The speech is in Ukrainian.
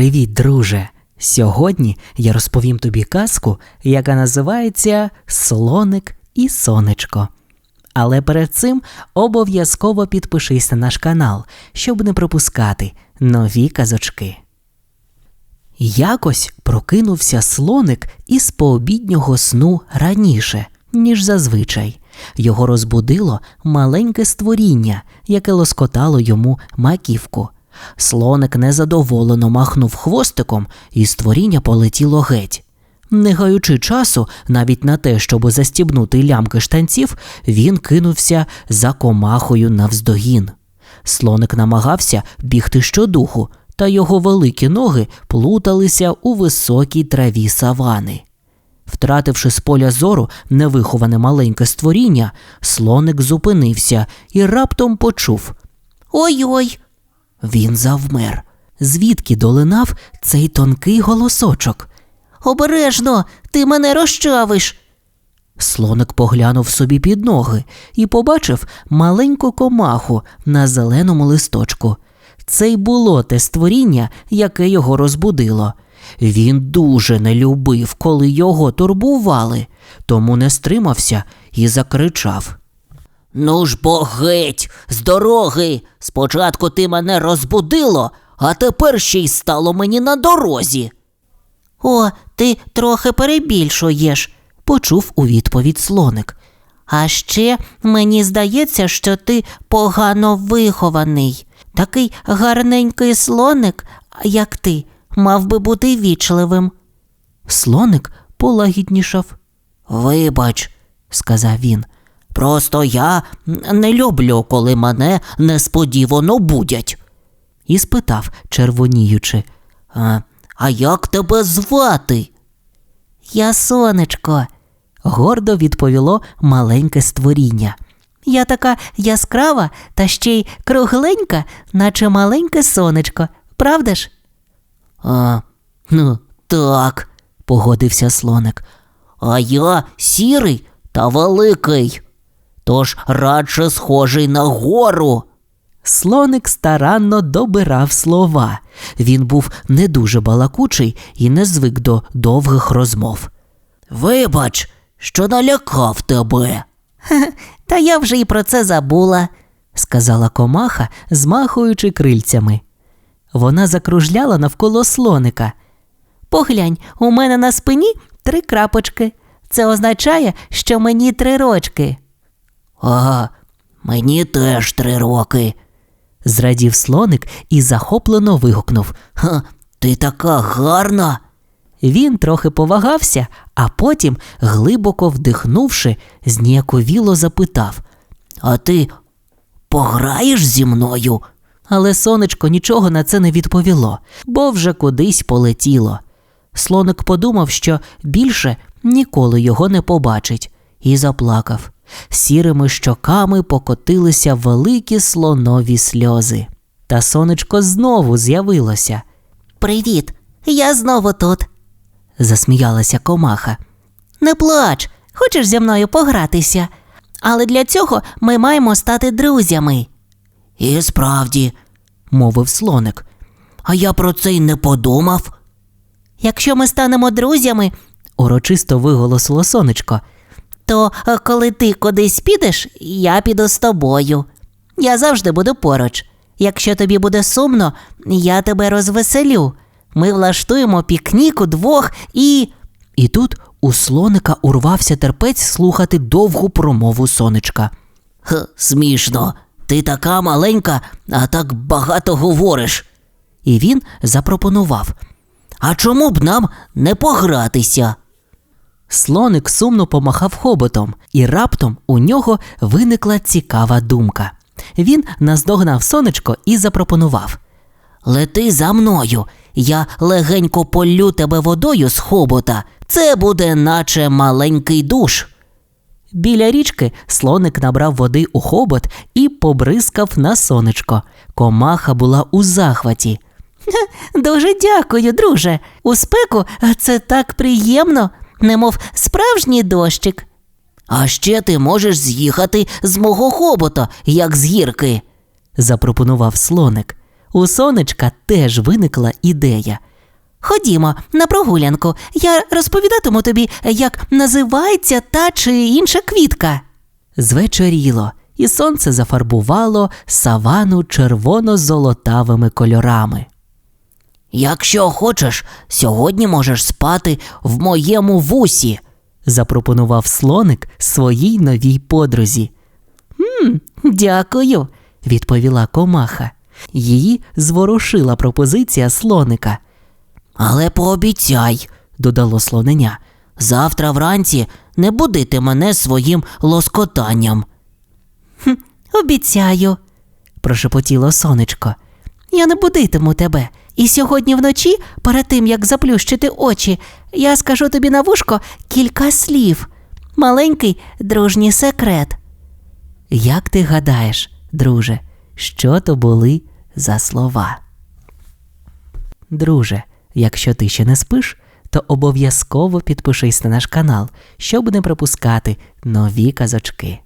Привіт, друже! Сьогодні я розповім тобі казку, яка називається Слоник і сонечко. Але перед цим обов'язково підпишись на наш канал, щоб не пропускати нові казочки. Якось прокинувся слоник із пообіднього сну раніше, ніж зазвичай. Його розбудило маленьке створіння, яке лоскотало йому маківку. Слоник незадоволено махнув хвостиком, і створіння полетіло геть. Не гаючи часу навіть на те, щоб застібнути лямки штанців, він кинувся за комахою навздогін. Слоник намагався бігти щодуху, та його великі ноги плуталися у високій траві савани. Втративши з поля зору невиховане маленьке створіння, слоник зупинився і раптом почув Ой-ой. Він завмер. Звідки долинав цей тонкий голосочок? Обережно, ти мене розчавиш. Слоник поглянув собі під ноги і побачив маленьку комаху на зеленому листочку. Це й було те створіння, яке його розбудило. Він дуже не любив, коли його турбували, тому не стримався і закричав. Ну ж бо геть, з дороги. Спочатку ти мене розбудило, а тепер ще й стало мені на дорозі. О, ти трохи перебільшуєш, Почув у відповідь слоник. а ще мені здається, що ти погано вихований. Такий гарненький слоник, як ти, мав би бути вічливим. Слоник полагіднішав. Вибач, сказав він. Просто я не люблю, коли мене несподівано будять. і спитав, червоніючи. А, а як тебе звати? Я сонечко. Гордо відповіло маленьке створіння. Я така яскрава та ще й кругленька, наче маленьке сонечко, правда ж? А, ну, Так, погодився слоник. а я сірий та великий, тож радше схожий на гору. Слоник старанно добирав слова. Він був не дуже балакучий і не звик до довгих розмов. Вибач, що налякав тебе. Та я вже і про це забула. сказала комаха, змахуючи крильцями. Вона закружляла навколо слоника. Поглянь, у мене на спині три крапочки. Це означає, що мені три рочки. Ага, мені теж три роки. Зрадів слоник і захоплено вигукнув. Ха, ти така гарна. Він трохи повагався, а потім, глибоко вдихнувши, зніяковіло запитав. А ти пограєш зі мною? Але сонечко нічого на це не відповіло, бо вже кудись полетіло. Слоник подумав, що більше ніколи його не побачить, і заплакав. Сірими щоками покотилися великі слонові сльози. Та сонечко знову з'явилося, Привіт, я знову тут. засміялася комаха. Не плач, хочеш зі мною погратися. Але для цього ми маємо стати друзями. І справді, мовив слоник. а я про це й не подумав. Якщо ми станемо друзями, Урочисто виголосило сонечко. То е, коли ти кудись підеш, я піду з тобою. Я завжди буду поруч. Якщо тобі буде сумно, я тебе розвеселю. Ми влаштуємо пікнік удвох і. І тут у слоника урвався терпець слухати довгу промову сонечка. Х, смішно. Ти така маленька, а так багато говориш. І він запропонував. А чому б нам не погратися? Слоник сумно помахав хоботом, і раптом у нього виникла цікава думка. Він наздогнав сонечко і запропонував. Лети за мною. Я легенько полю тебе водою з хобота. Це буде наче маленький душ. Біля річки слоник набрав води у хобот і побризкав на сонечко. Комаха була у захваті. Дуже дякую, друже. У спеку це так приємно, немов справжній дощик. А ще ти можеш з'їхати з мого хобота, як з гірки. запропонував слоник. У сонечка теж виникла ідея. Ходімо на прогулянку. Я розповідатиму тобі, як називається та чи інша квітка. Звечоріло, і сонце зафарбувало савану червоно-золотавими кольорами. Якщо хочеш, сьогодні можеш спати в моєму вусі. запропонував слоник своїй новій подрузі. «М, дякую, відповіла комаха. Її зворушила пропозиція слоника. Але пообіцяй, додало слоненя, завтра вранці не будити мене своїм лоскотанням. Хм, обіцяю, прошепотіло сонечко. Я не будитиму тебе. І сьогодні вночі, перед тим як заплющити очі, я скажу тобі на вушко кілька слів. Маленький дружній секрет. Як ти гадаєш, друже, що то були за слова? Друже, якщо ти ще не спиш, то обов'язково підпишись на наш канал, щоб не пропускати нові казочки.